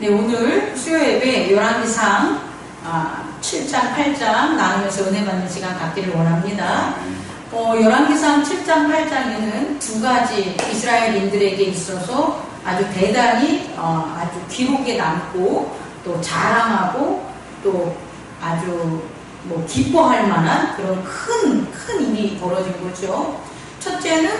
네, 오늘 수요 예배 열왕기상 아, 7장, 8장 나누면서 은혜 받는 시간 갖기를 원합니다. 어, 열왕기상 7장, 8장에는 두 가지 이스라엘인들에게 있어서 아주 대단히 어, 아주 기록에 남고 또 자랑하고 또 아주 뭐 기뻐할 만한 그런 큰, 큰 일이 벌어진 거죠. 첫째는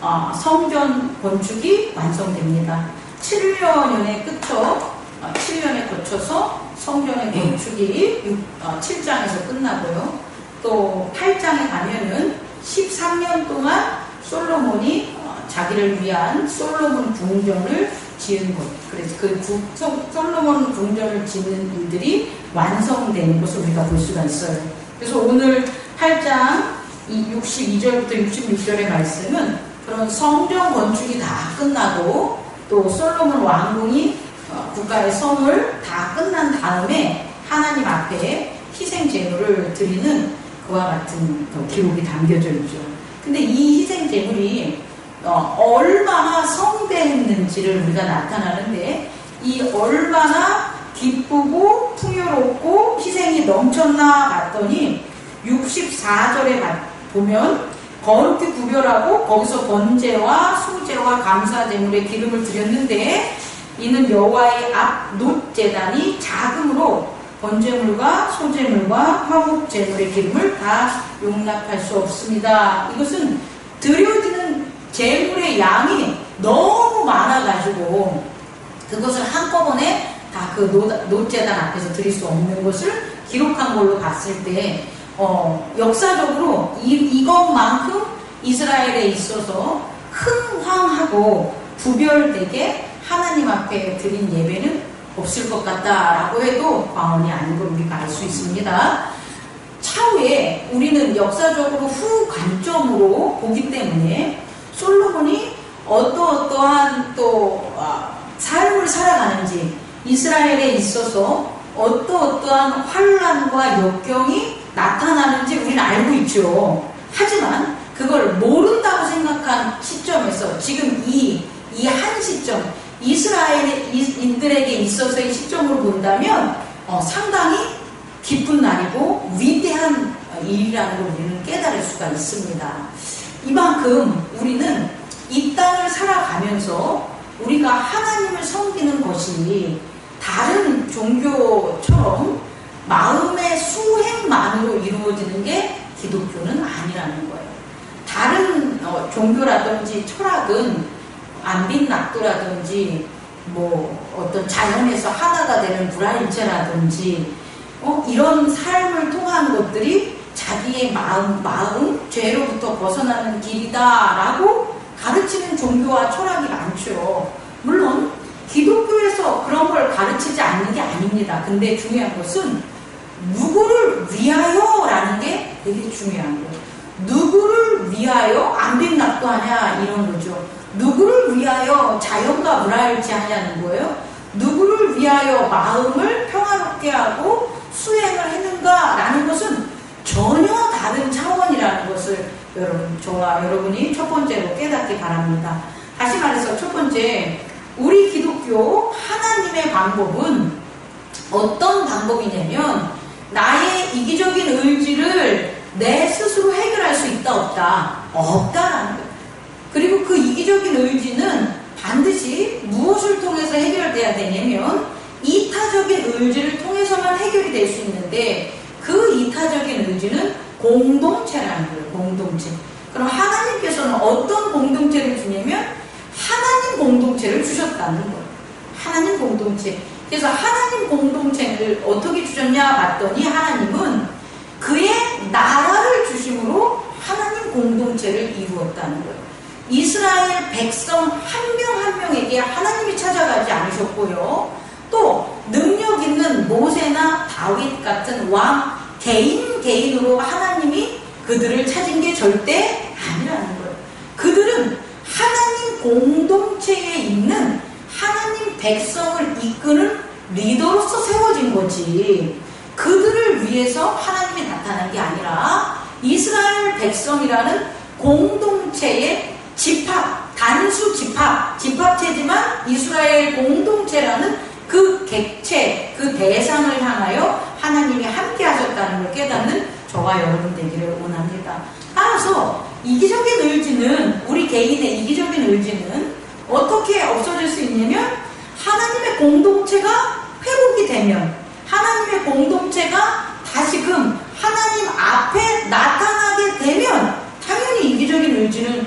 어, 성전 건축이 완성됩니다. 7년에 끝어 7년에 거쳐서 성전의 건축이 7장에서 끝나고요. 또 8장에 가면은 13년 동안 솔로몬이 어, 자기를 위한 솔로몬 궁전을 지은 것. 그래서 그 구- 소- 솔로몬 궁전을 짓는 일들이 완성된 것을 우리가 볼 수가 있어요. 그래서 오늘 8장 62절부터 66절의 말씀은 그런 성전 건축이 다 끝나고 또 솔로몬 왕궁이 어, 국가의 성을 다 끝난 다음에 하나님 앞에 희생 제물을 드리는 그와 같은 또 기록이 담겨져 있죠. 근데 이 희생 제물이 어, 얼마나 성대했는지를 우리가 나타나는데 이 얼마나 기쁘고 풍요롭고 희생이 넘쳤나 봤더니 64절에 보면 거룩히 구별하고 거기서 번제와 수제와 감사 제물에 기름을 드렸는데 이는 여호와의 앞 놋제단이 자금으로 번제물과 소제물과 화목 제물의 기름을 다 용납할 수 없습니다. 이것은 드려지는 제물의 양이 너무 많아가지고 그것을 한꺼번에 다그 놋제단 앞에서 드릴 수 없는 것을 기록한 걸로 봤을 때 어, 역사적으로 이, 이것만큼 이스라엘에 있어서 흥황하고 구별되게 하나님 앞에 드린 예배는 없을 것 같다라고 해도 과언이 아닌 걸 우리가 알 수 있습니다. 차후에 우리는 역사적으로 후 관점으로 보기 때문에 솔로몬이 어떠어떠한 또 아, 삶을 살아가는지 이스라엘에 있어서 어떠어떠한 환란과 역경이 나타나는지 우리는 알고 있죠. 하지만 그걸 모른다고 생각한 시점에서 지금 이 이 한 시점 이스라엘인들에게 있어서의 시점으로 본다면 어, 상당히 기쁜 날이고 위대한 일이라는 걸 우리는 깨달을 수가 있습니다. 이만큼 우리는 이 땅을 살아가면서 우리가 하나님을 섬기는 것이 다른 종교처럼 마음의 수행만으로 이루어지는 게 기독교는 아니라는 거예요. 다른 어, 종교라든지 철학은 안빈낙도라든지 뭐 어떤 자연에서 하나가 되는 불화일체라든지 어, 이런 삶을 통한 것들이 자기의 마음, 마음, 죄로부터 벗어나는 길이다라고 가르치는 종교와 철학이 많죠. 물론 기독교에서 그런 걸 가르치지 않는 게 아닙니다. 근데 중요한 것은 누구를 위하여라는 게 되게 중요한 거예요. 누구를 위하여 안빈낙도 하냐 이런 거죠. 누구를 위하여 자연과 불화일치 하냐는 거예요. 누구를 위하여 마음을 평화롭게 하고 수행을 했는가라는 것은 전혀 다른 차원이라는 것을 여러분, 저와 여러분이 첫 번째로 깨닫기 바랍니다. 다시 말해서 첫 번째, 우리 기독교 하나님의 방법은 어떤 방법이냐면 나의 이기적인 의지를 내 스스로 해결할 수 있다 없다 없다라는 거예요. 그리고 그 이기적인 의지는 반드시 무엇을 통해서 해결돼야 되냐면 이타적인 의지를 통해서만 해결이 될 수 있는데 그 이타적인 의지는 공동체라는 거예요. 공동체. 그럼 하나님께서는 어떤 공동체를 주냐면 하나님 공동체를 주셨다는 거예요. 하나님 공동체. 그래서 하나님 공동체를 어떻게 주셨냐 봤더니 하나님은 그의 나라를 주심으로 하나님 공동체를 이루었다는 거예요. 이스라엘 백성 한명한 명에게 하나님이 찾아가지 않으셨고요. 또 능력 있는 모세나 다윗 같은 왕 개인 개인으로 하나님이 그들을 찾은 게 절대 아니라는 거예요. 그들은 하나님 공동체에 있는 하나님 백성을 이끄는 리더로서 세워진 거지. 그들을 위해서 하나님이 나타난 게 아니라 이스라엘 백성이라는 공동체의 집합, 단수 집합, 집합체지만 이스라엘 공동체라는 그 객체, 그 대상을 향하여 하나님이 함께 하셨다는 걸 깨닫는 저와 여러분 되기를 원합니다. 따라서 이기적인 의지는 우리 개인의 이기적인 의지는 어떻게 없어질 수 있냐면 하나님의 공동체가 회복이 되면 하나님의 공동체가 다시금 하나님 앞에 나타나게 되면 당연히 이기적인 의지는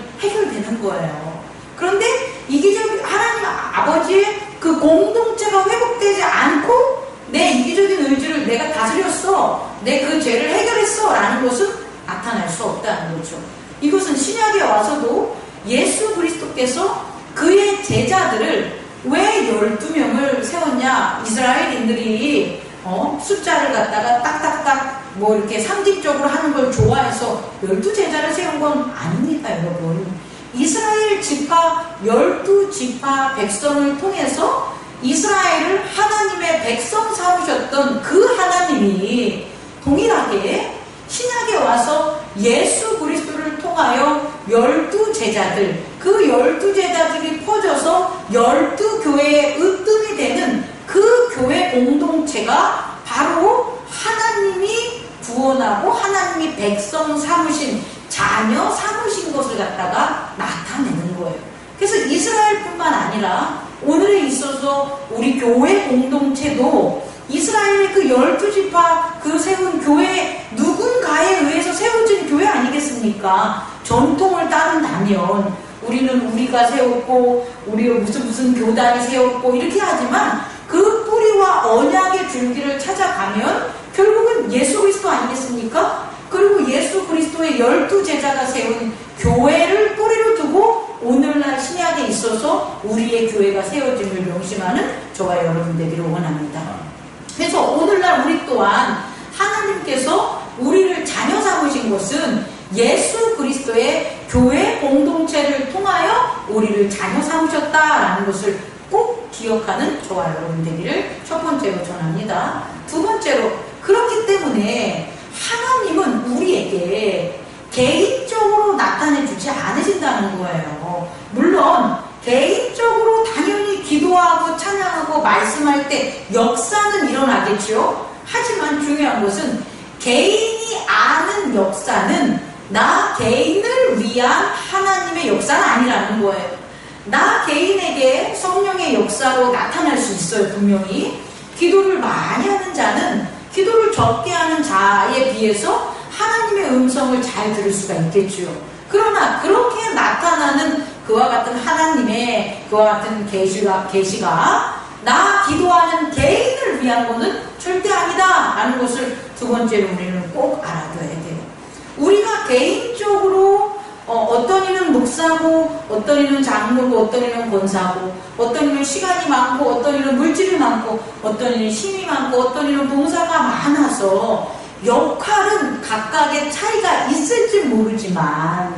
해결되는 거예요. 그런데 이기적인 하나님 아버지의 그 공동체가 회복되지 않고 내 이기적인 의지를 내가 다스렸어. 내 그 죄를 해결했어. 라는 것은 나타날 수 없다는 거죠. 이것은 신약에 와서도 예수 그리스도께서 그의 제자들을 왜 12명을 세웠냐? 이스라엘인들이 어? 숫자를 갖다가 딱딱딱 뭐 이렇게 상징적으로 하는 걸 좋아해서 12제자를 세운 건 아닙니다, 여러분. 이스라엘 지파, 12지파 백성을 통해서 이스라엘을 하나님의 백성 삼으셨던 그 하나님이 동일하게 신약에 와서 예수 그리스도를 통하여 열두 제자들, 그 열두 제자들이 퍼져서 열두 교회의 으뜸이 되는 그 교회 공동체가 바로 하나님이 구원하고 하나님이 백성 삼으신 자녀 삼으신 것을 갖다가 나타내는 거예요. 그래서 이스라엘뿐만 아니라 오늘에 있어서 우리 교회 공동체도 이스라엘의 그 열두 지파 그 세운 교회 누군가에 의해서 세워진 교회 아니겠습니까? 전통을 따른다면 우리는 우리가 세웠고 우리 무슨 무슨 교단이 세웠고 이렇게 하지만 그 뿌리와 언약의 줄기를 찾아가면 결국은 예수 그리스도 아니겠습니까? 그리고 예수 그리스도의 열두 제자가 세운 교회를 뿌리로 두고 오늘날 신약에 있어서 우리의 교회가 세워짐을 명심하는 저와 여러분 되기를 원합니다. 그래서 오늘날 우리 또한 하나님께서 우리를 자녀 삼으신 것은 예수 그리스도의 교회 공동체를 통하여 우리를 자녀 삼으셨다라는 것을 꼭 기억하는 저와 여러분 되기를 첫 번째로 전합니다. 두 번째로 그렇기 때문에 하나님은 우리에게 개인적으로 나타내 주지 않으신다는 거예요. 물론 개인적으로 당연히 기도하고 찬양하고 말씀할 때 역사는 일어나겠죠. 하지만 중요한 것은 개인이 아는 역사는 나 개인을 위한 하나님의 역사는 아니라는 거예요. 나 개인에게 성령의 역사로 나타날 수 있어요, 분명히. 기도를 많이 하는 자는 기도를 적게 하는 자에 비해서 하나님의 음성을 잘 들을 수가 있겠죠. 그러나 그렇게 나타나는 그와 같은 하나님의 그와 같은 계시가 계시가 나 기도하는 개인을 위한 것은 절대 아니다 라는 것을 두 번째로 우리는 꼭 알아둬야 돼요. 우리가 개인적으로 어, 떤 이는 목사고, 어떤 이는 장로고, 어떤 이는 권사고, 어떤 이는 시간이 많고, 어떤 이는 물질이 많고, 어떤 이는 힘이 많고, 어떤 이는 봉사가 많아서 역할은 각각의 차이가 있을지 모르지만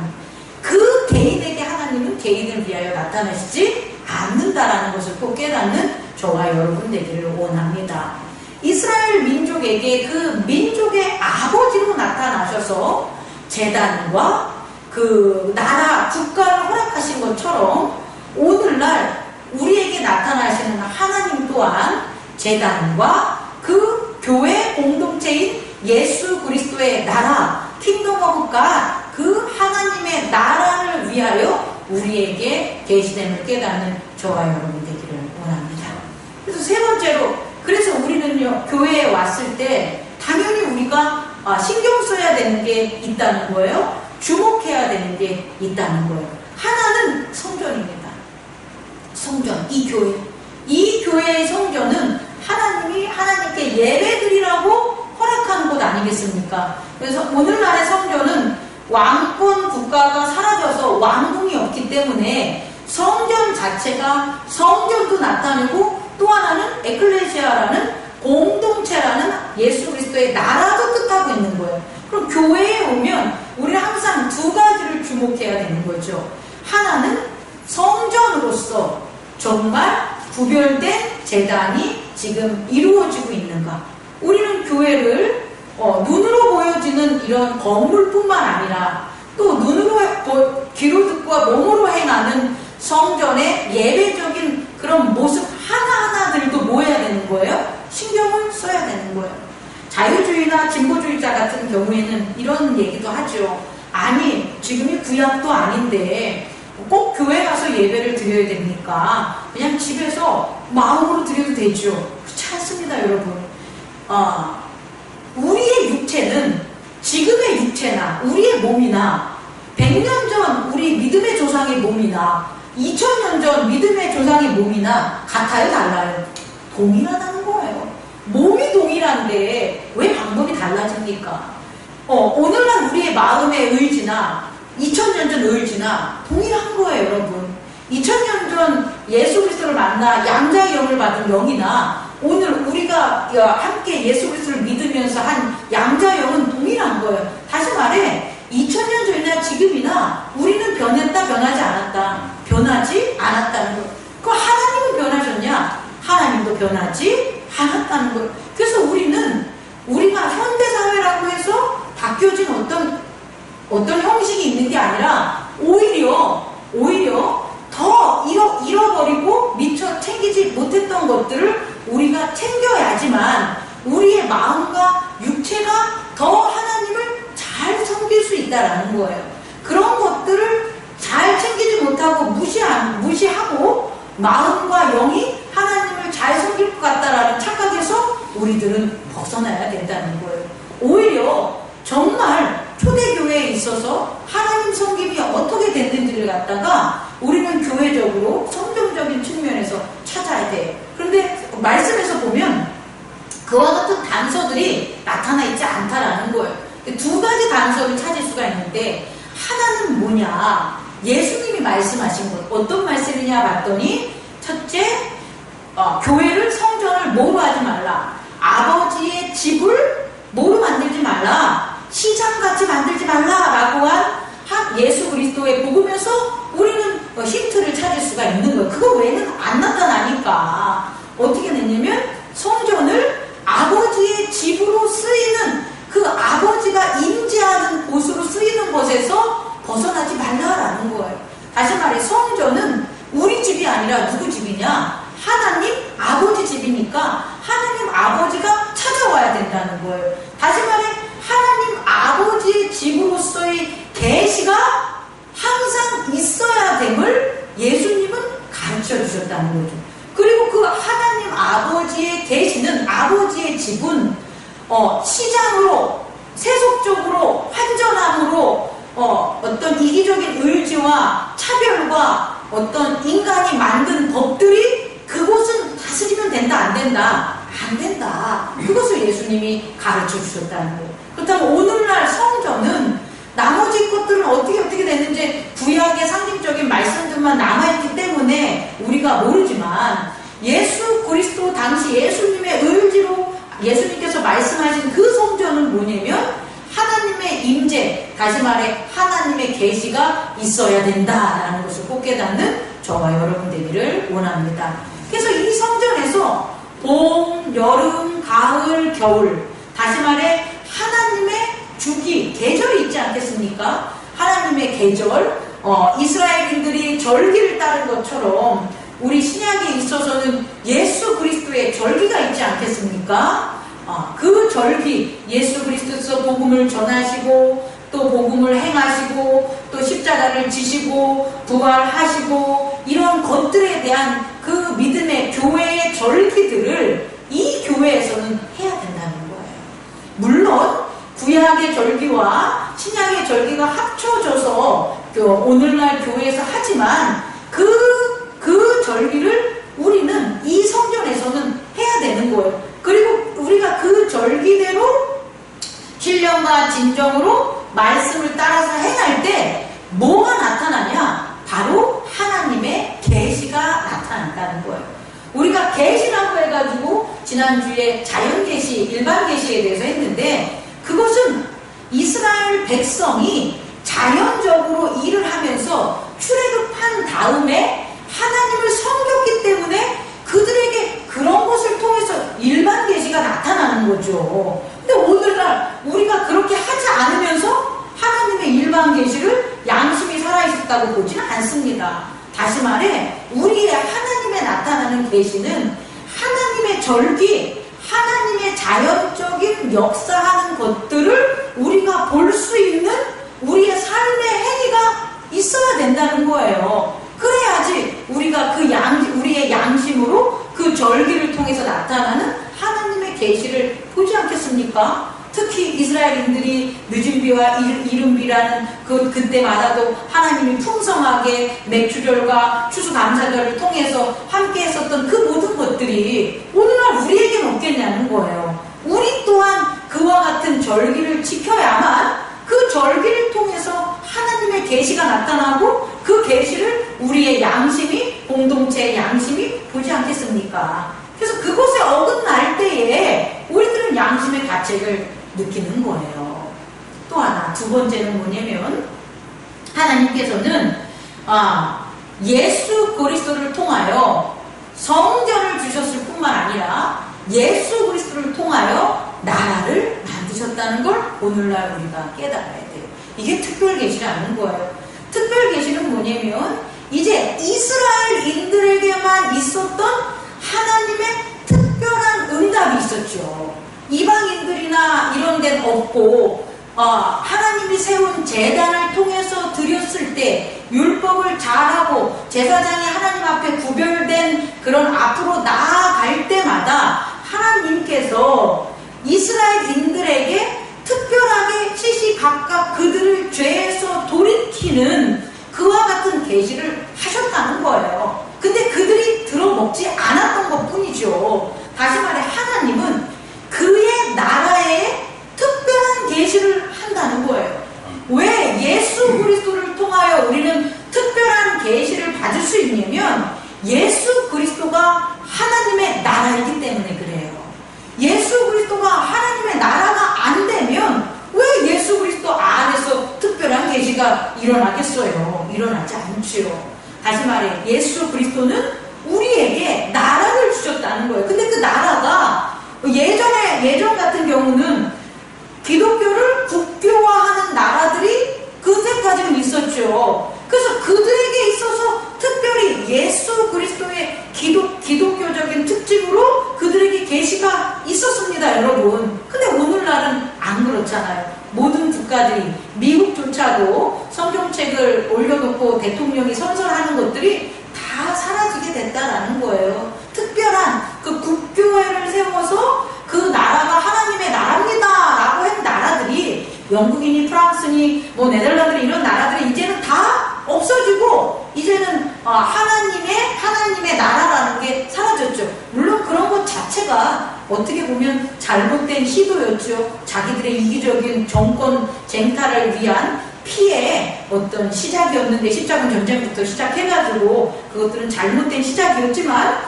그 개인에게 하나님은 개인을 위하여 나타나시지 않는다라는 것을 꼭 깨닫는 저와 여러분 되기를 원합니다. 이스라엘 민족에게 그 민족의 아버지로 나타나셔서 재단과 그 나라 국가를 허락하신 것처럼 오늘날 우리에게 나타나시는 하나님 또한 재단과 그 교회 공동체인 예수 그리스도의 나라 킹덤 오브 갓그 하나님의 나라를 위하여 우리에게 계시됨을 깨닫는 저와 여러분 되기를 원합니다. 그래서 세 번째로 그래서 우리는요 교회에 왔을 때 당연히 우리가 아, 신경 써야 되는 게 있다는 거예요. 주목해야 되는 게 있다는 거예요. 하나는 성전입니다. 성전, 이 교회. 이 교회의 성전은 하나님이 하나님께 예배드리라고 허락한 곳 아니겠습니까? 그래서 오늘날의 성전은 왕권 국가가 사라져서 왕궁이 없기 때문에 성전 자체가 성전도 나타내고 또 하나는 에클레시아라는 공동체라는 예수 그리스도의 나라도 뜻하고 있는 거예요. 그럼 교회에 오면 우리는 항상 두 가지를 주목해야 되는 거죠. 하나는 성전으로서 정말 구별된 재단이 지금 이루어지고 있는가. 우리는 교회를 어, 눈으로 보여지는 이런 건물뿐만 아니라 또 눈으로 귀로 듣고 몸으로 행하는 성전의 예배적인 그런 모습 하나하나들도 모여야 되는 거예요. 되는 거예요. 자유주의나 진보 주의자 같은 경우에는 이런 얘기도 하죠. 아니, 지금이 구약도 아닌데 꼭 교회 가서 예배를 드려야 됩니까? 그냥 집에서 마음으로 드려도 되죠. 그렇지 않습니다, 여러분. 아, 우리의 육체는 지금의 육체나 우리의 몸이나 100년 전 우리 믿음의 조상의 몸이나 2000년 전 믿음의 조상의 몸이나 같아요, 달라요? 동일하다는 거예요. 몸이 동일한데 왜 방법이 달라집니까? 어, 오늘날 우리의 마음의 의지나 2000년 전 의지나 동일한 거예요, 여러분. 2000년 전 예수 그리스도를 만나 양자의 영을 받은 영이나 오늘 우리가 함께 예수 그리스도를 믿으면서 한 양자의 영은 동일한 거예요. 다시 말해 2000년 전이나 지금이나 우리는 변했다 변하지 않았다 변하지 않았다는 거. 그 하나님은 변하셨냐? 하나님도 변하지 않았다는 거. 그래서 우리는 우리가 현대 사회라고 해서 바뀌어진 어떤 어떤 형식이 있는 게 아니라 오히려 오히려 더 잃어, 잃어버리고 미처 챙기지 못했던 것들을 우리가 챙겨야지만 우리의 마음과 육체가 더 하나님을 잘 섬길 수 있다라는 거예요. 그런 것들을 잘 챙기지 못하고 무시한, 무시하고 마음과 영이 하나님을 잘 섬길 것 같다라는 착각에서 우리들은 벗어나야 된다는 거예요. 오히려 정말 초대교회에 있어서 하나님 섬김이 어떻게 됐는지를 갖다가 우리는 교회적으로 성경적인 측면에서 찾아야 돼요. 그런데 말씀에서 보면 그와 같은 단서들이 나타나 있지 않다라는 거예요. 두 가지 단서를 찾을 수가 있는데 하나는 뭐냐? 예수님이 말씀하신 것 어떤 말씀이냐 봤더니 첫째 어, 교회를 성전을 뭐로 하지 말라. 아버지의 집을 뭐로 만들지 말라. 시장같이 만들지 말라라고 한 예수 그리스도의 복음에서 우리는 어, 힌트를 찾을 수가 있는 거예요. 그거 외에는 안 나타나니까 어떻게 됐냐면 성전을 아버지의 집으로 쓰이는 그 아버지가 임재하는 곳으로 쓰이는 것에서 벗어나지 말라라는 거예요. 다시 말해 성전은 우리 집이 아니라 누구 집이냐? 하나님 아버지 집이니까 하나님 아버지가 찾아와야 된다는 거예요. 다시 말해 하나님 아버지의 집으로서의 계시가 항상 있어야 됨을 예수님은 가르쳐 주셨다는 거죠. 그리고 그 하나님 아버지의 계시는 아버지의 집은 어, 시장으로 세속적으로 환전함으로 어, 어떤 이기적인 의지와 차별과 어떤 인간이 만든 법들이 그곳은 다스리면 된다 안 된다 안 된다 그것을 예수님이 가르쳐 주셨다는 거예요. 그렇다면 오늘날 성전은 나머지 것들은 어떻게 어떻게 됐는지 구약의 상징적인 말씀들만 남아있기 때문에 우리가 모르지만 예수 그리스도 당시 예수님의 의지로 예수님께서 말씀하신 그 성전은 뭐냐면 하나님의 임재, 다시 말해 하나님의 계시가 있어야 된다라는 것을 꼭 깨닫는 저와 여러분 되기를 원합니다. 그래서 이 성전에서 봄, 여름, 가을, 겨울, 다시 말해 하나님의 주기, 계절이 있지 않겠습니까? 하나님의 계절, 어, 이스라엘인들이 절기를 따른 것처럼 우리 신약에 있어서는 예수 그리스도의 절기가 있지 않겠습니까? 어, 그 절기, 예수 그리스도에서 복음을 전하시고 또 복음을 행하시고 또 십자가를 지시고 부활하시고 이런 것들에 대한 그 믿음의 교회의 절기들을 이 교회에서는 해야 된다는 거예요. 물론 구약의 절기와 신약의 절기가 합쳐져서 그 오늘날 교회에서 하지만 그, 그 절기를 우리는 이 성전에서는 해야 되는 거예요. 그리고 우리가 그 절기대로 신령과 진정으로 말씀을 따라서 행할 때 뭐가 나타나냐? 바로 하나님의 계시가 나타난다는 거예요. 우리가 계시라고 해가지고 지난주에 자연 계시, 일반 계시에 대해서 했는데 그것은 이스라엘 백성이 자연적으로 일을 하면서 출애굽한 다음에 하나님을 섬겼기 때문에 그들에게 그런 것을 통해서 일반 계시가 나타나는 거죠. 근데 오늘날 우리가 그렇게 하지 않으면서 하나님의 일반 계시를 양심이 살아있었다고 보지는 않습니다. 다시 말해 우리의 하나님의 나타나는 계시는 하나님의 절기, 하나님의 자연적인 역사하는 것들을 우리가 볼 수 있는 우리의 삶의 행위가 있어야 된다는 거예요. 그래야지 우리가 그 양, 우리의 양심으로 그 절기를 통해서 나타나는 하나님의 계시를 보지 않겠습니까? 특히 이스라엘인들이 늦은 비와 이른 비라는 그 그때마다도 하나님이 풍성하게 맥주절과 추수감사절을 통해서 함께 했었던 그 모든 것들이 오늘날 우리에게는 없겠냐는 거예요. 우리 또한 그와 같은 절기를 지켜야만 그 절기를 통해서 하나님의 계시가 나타나고 그 계시를 우리의 양심이 공동체의 양심이 보지 않겠습니까? 그래서 그곳에 어긋날 때에 우리들은 양심의 가책을 느끼는 거예요. 또 하나 두 번째는 뭐냐면 하나님께서는 아, 예수 그리스도를 통하여 성전을 주셨을 뿐만 아니라 예수 그리스도를 통하여 나라를 만드셨다는 걸 오늘날 우리가 깨달아야 돼요. 이게 특별 계시라는 거예요. 특별 계시는 뭐냐면 이제 이스라엘인들에게만 있었던 하나님의 특별한 응답이 있었죠. 이방인들이나 이런 데는 없고 어, 하나님이 세운 재단을 통해서 드렸을 때 율법을 잘하고 제사장이 하나님 앞에 구별된 그런 앞으로 나아갈 때마다 하나님께서 이스라엘인들에게 특별하게 시시각각 그들을 죄에서 돌이키는 그와 같은 계시를 하셨다는 거예요. 근데 그들이 들어먹지 않았던 것 뿐이죠. 다시 말해 하나님은 그의 나라에 특별한 계시를 한다는 거예요. 왜 예수 그리스도를 통하여 우리는 특별한 계시를 받을 수 있냐면 예수 그리스도가 하나님의 나라이기 때문에 그래요. 예수 그리스도가 하나님의 나라가 안 되면 왜 예수 그리스도 안에서 특별한 계시가 일어나겠어요? 일어나지 않지요. 다시 말해 예수 그리스도는 우리에게 나라를 주셨다는 거예요. 근데 그 나라가 예전에 예전 같은 경우는 기독교를 국교화하는 나라들이 그때까지는 있었죠. 그래서 그들에게 있어서 특별히 예수 그리스도의 기독, 기독교적인 특징으로 그들에게 계시가 있었습니다, 여러분. 근데 오늘날은 안 그렇잖아요. 모든 국가들이 미국조차도 성경책을 올려놓고 대통령이 선설하는 것들이 다 사라지게 됐다라는 거예요. 특별한 그 국교회를 세워서 그 나라가 하나님의 나라입니다. 라고 한 나라들이 영국이니 프랑스니 뭐 네덜란드니 이런 나라들이 이제는 다 없어지고 이제는 어, 하나님의 하나님의 나라라는 게 사라졌죠. 물론 그런 것 자체가 어떻게 보면 잘못된 시도였죠. 자기들의 이기적인 정권 쟁탈을 위한 피해 어떤 시작이었는데 십자군 전쟁부터 시작해가지고 그것들은 잘못된 시작이었지만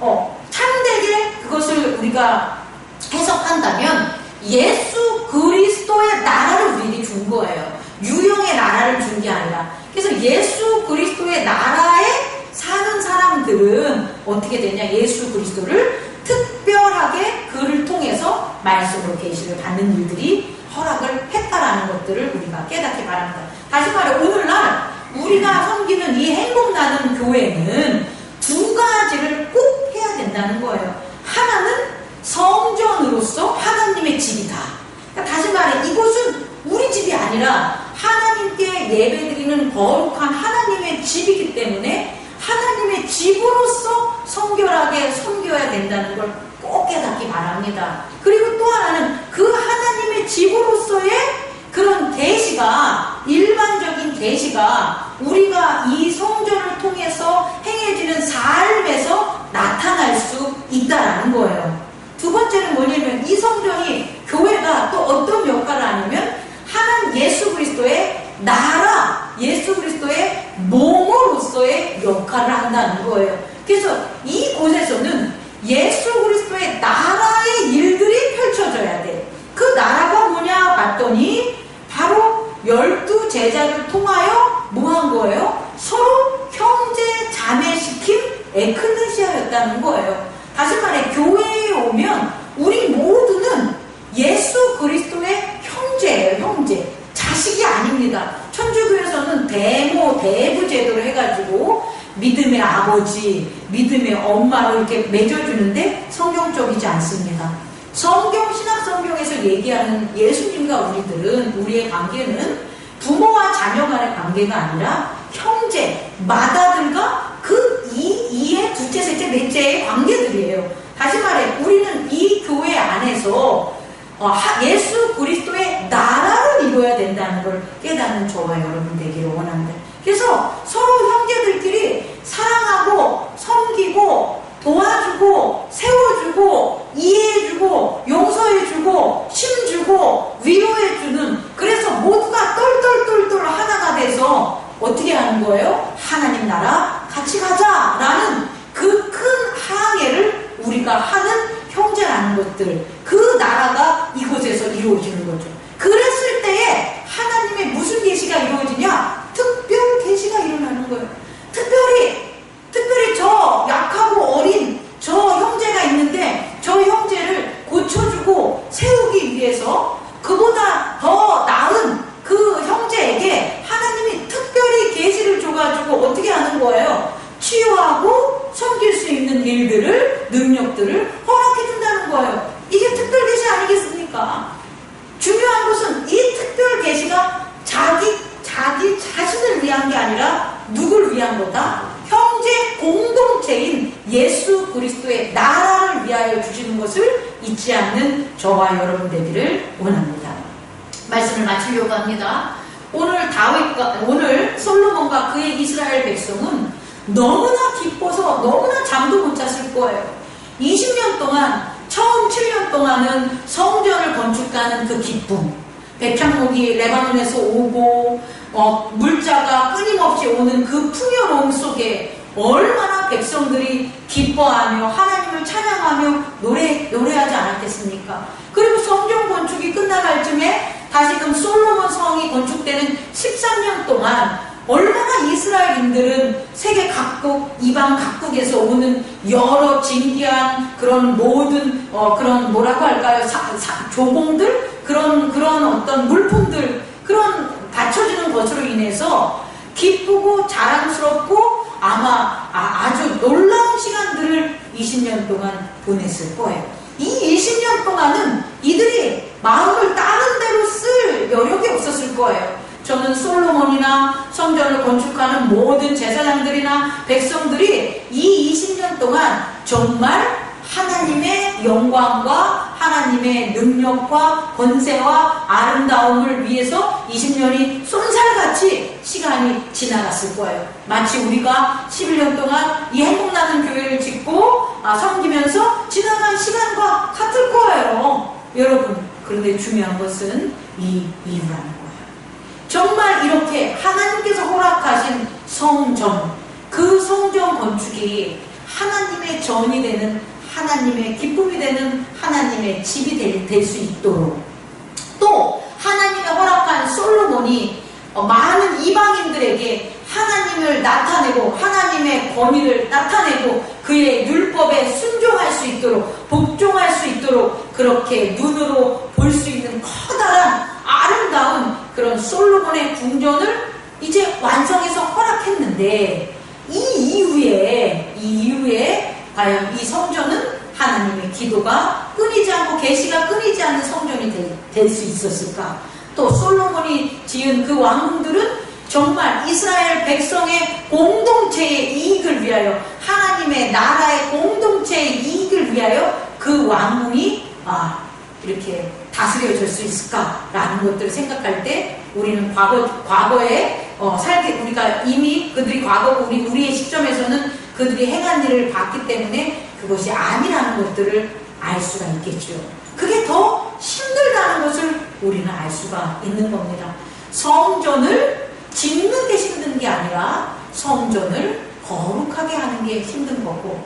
어, 참되게 그것을 우리가 해석한다면 예수 그리스도의 나라를 우리에게 준 거예요. 유형의 나라를 준 게 아니라. 그래서 예수 그리스도의 나라에 사는 사람들은 어떻게 되냐? 예수 그리스도를 특별하게 그를 통해서 말씀으로 계시를 받는 일들이 허락을 했다라는 것들을 우리가 깨닫기 바랍니다. 다시 말해 오늘날 우리가 섬기는 이 행복나는 교회는 두 가지를 꼭 해야 된다는 거예요. 하나는 성전으로서 하나님의 집이다. 그러니까 다시 말해 이곳은 우리 집이 아니라 하나님께 예배드리는 거룩한 하나님의 집이기 때문에 하나님의 집으로서 성결하게 섬겨야 된다는 걸 꼭 깨닫기 바랍니다. 그리고 또 하나는 그 하나님의 집으로서의 그런 계시가 일반적인 우리가 이 성전을 통해서 행해지는 삶에서 나타날 수 있다라는 거예요. 두 번째는 뭐냐면 이 성전이 교회가 또 어떤 역할을 하냐면 하나님 예수 그리스도의 나라, 예수 그리스도의 몸으로서의 역할을 한다는 거예요. 그래서 이곳에서는 예수 그리스도의 나라의 일들이 펼쳐져야 돼. 그 나라가 뭐냐 봤더니 바로 열두 제자를 통하여 뭐 한 거예요? 서로 형제 자매시킨 에클레시아였다는 거예요. 다시 말해 교회에 오면 우리 모두는 예수 그리스도의 형제예요, 형제. 자식이 아닙니다. 천주교에서는 대모, 대부 제도를 해가지고 믿음의 아버지, 믿음의 엄마로 이렇게 맺어주는데 성경적이지 않습니다. 성경, 신학 성경에서 얘기하는 예수님과 우리들은, 우리의 관계는 부모와 자녀 간의 관계가 아니라 형제, 맏아들과 그 이, 이의 둘째, 셋째, 넷째의 관계들이에요. 다시 말해, 우리는 이 교회 안에서 어, 하- 예수 그리스도의 나라를 이루어야 된다는 걸 깨닫는 저와 여러분 되기를 원합니다. 그래서 서로 형제들끼리 사랑하고 섬기고 도와주고 세워주고 이해해주고 용서해주고 힘주고 위로해주는 그래서 모두가 똘똘똘똘 하나가 돼서 어떻게 하는 거예요? 하나님 나라 같이 가자라는 그 큰 항해를 우리가 하는 형제라는 것들 그 나라가 이곳에서 이루어지는 거죠. 그랬을 때에 하나님의 무슨 계시가 이루어지냐? 특별 계시가 일어나는 거예요. 특별히 특별히 저 약하고 어린 저 형제가 있는데 저 형제를 고쳐주고 세우기 위해서 그보다 더 나은 그 형제에게 하나님이 특별히 계시를 줘가지고 어떻게 하는 거예요? 치유하고 섬길 수 있는 일들을 능력들을 허락해 준다는 거예요. 이게 특별 계시 아니겠습니까? 중요한 것은 이 특별 계시가 자기 자기 자신을 위한 게 아니라 누굴 위한 거다? 형제 공동체인 예수 그리스도의 나라를 위하여 주시는 것을 잊지 않는 저와 여러분 되기를 원합니다. 말씀을 마치려고 합니다. 오늘 다윗과 오늘 그의 이스라엘 백성은 너무나 기뻐서 너무나 잠도 못 잤을 거예요. 20년 동안 처음 7년 동안은 성전을 건축하는 그 기쁨, 백향목이 레바논에서 오고 어, 물자가 끊임없이 오는 그 풍요로움 속에 얼마나 백성들이 기뻐하며 하나님을 찬양하며 노래 노래하지 않았겠습니까? 그리고 성전 건축이 끝나갈 쯤에 다시금 솔로몬 성이 건축되는 13년 동안 얼마나 이스라엘인들은 세계 각국, 이방 각국에서 오는 여러 진귀한 그런 모든 어, 그런 뭐라고 할까요? 사- 사- 조공들 그런 그런 어떤 물품들 그런 받쳐지는 것으로 인해서 기쁘고 자랑스럽고 아마 아, 주 놀라운 시간들을 20년 동안 보냈을 거예요. 이 20년 동안은 이들이 마음을 다른 데로 쓸 여력이 없었을 거예요. 저는 솔로몬이나 성전을 건축하는 모든 제사장들이나 백성들이 이 20년 동안 정말 하나님의 영광과 하나님의 능력과 권세와 아름다움을 위해서 20년이 쏜살같이 시간이 지나갔을 거예요. 마치 우리가 11년 동안 이 행복나는 교회를 짓고 아, 섬기면서 지나간 시간과 같을 거예요. 여러분, 그런데 중요한 것은 이 이유라는. 정말 이렇게 하나님께서 허락하신 성전, 그 성전 건축이 하나님의 전이 되는 하나님의 기쁨이 되는 하나님의 집이 될 수 있도록. 또 하나님의 허락한 솔로몬이 어, 많은 이방인들에게 하나님을 나타내고 하나님의 권위를 나타내고 그의 율법에 순종할 수 있도록 복종할 수 있도록 그렇게 눈으로 볼 수 있는 커다란 아름다운 그런 솔로몬의 궁전을 이제 완성해서 허락했는데 이 이후에 이 이후에 과연 이 성전은 하나님의 기도가 끊이지 않고 계시가 끊이지 않는 성전이 될 수 있었을까? 또 솔로몬이 지은 그 왕궁들은 정말 이스라엘 백성의 공동체의 이익을 위하여 하나님의 나라의 공동체의 이익을 위하여 그 왕궁이 아 이렇게 다스려질 수 있을까라는 것들을 생각할 때 우리는 과거 과거에 어, 살게 우리가 이미 그들이 과거 우리 우리의 시점에서는 그들이 행한 일을 봤기 때문에 그것이 아니라는 것들을 알 수가 있겠죠. 그게 더 힘들다는 것을 우리는 알 수가 있는 겁니다. 성전을 짓는 게 힘든 게 아니라 성전을 거룩하게 하는 게 힘든 거고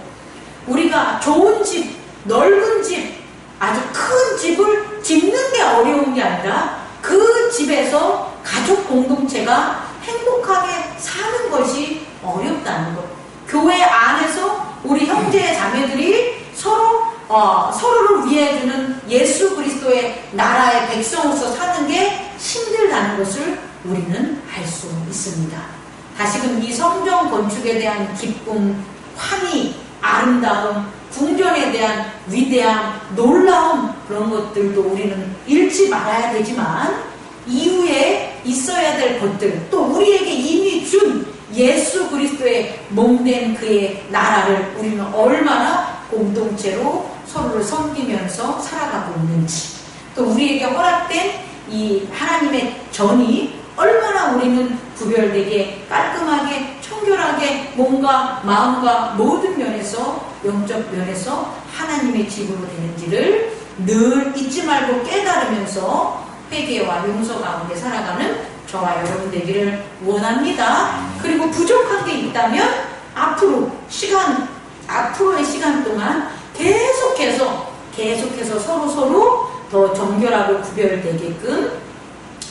우리가 좋은 집, 넓은 집, 아주 큰 집을 짓는 게 어려운 게 아니라 그 집에서 가족 공동체가 행복하게 사는 것이 어렵다는 것. 교회 안에서 우리 형제 자매들이 서로 어, 서로를 위해 주는 예수 그리스도의 나라의 백성으로서 사는 게 힘들다는 것을 우리는 알 수 있습니다. 다시금 이 성전 건축에 대한 기쁨, 환희, 아름다움, 궁전에 대한 위대함, 놀라움, 그런 것들도 우리는 잃지 말아야 되지만 이후에 있어야 될 것들 또 우리에게 이미 준 예수 그리스도의 몸된 그의 나라를 우리는 얼마나 공동체로 서로를 섬기면서 살아가고 있는지 또 우리에게 허락된 이 하나님의 전이 얼마나 우리는 구별되게 깔끔하게 청결하게 몸과 마음과 모든 면에서 영적 면에서 하나님의 집으로 되는지를 늘 잊지 말고 깨달으면서 회개와 용서 가운데 살아가는 저와 여러분 되기를 원합니다. 그리고 부족한 게 있다면 앞으로 시간 앞으로의 시간 동안 계속해서 계속해서 서로 서로 더 정결하고 구별되게끔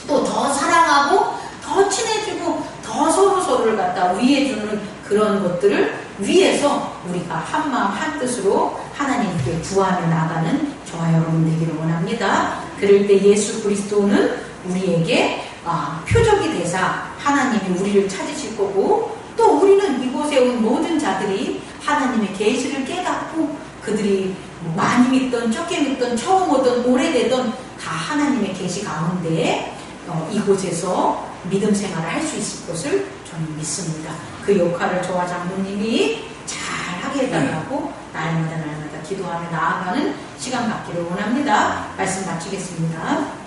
또 더 사랑하고 더 친해지고 더 서로 서로를 갖다 위해주는 그런 것들을 위해서 우리가 한 마음 한 뜻으로 하나님께 구하며 나가는 저와 여러분 되기를 원합니다. 그럴 때 예수 그리스도는 우리에게 아, 표적이 되사 하나님이 우리를 찾으실 거고 또 우리는 이곳에 온 모든 자들이 하나님의 계시를 깨닫고 그들이 많이 믿던 적게 믿던 처음 오던 오래되던 다 하나님의 계시 가운데 어, 이곳에서 믿음 생활을 할 수 있을 것을 저는 믿습니다. 그 역할을 저와 장모님이 잘 하게 해달라고 날마다 날마다 기도하며 나아가는 시간 갖기를 원합니다. 말씀 마치겠습니다.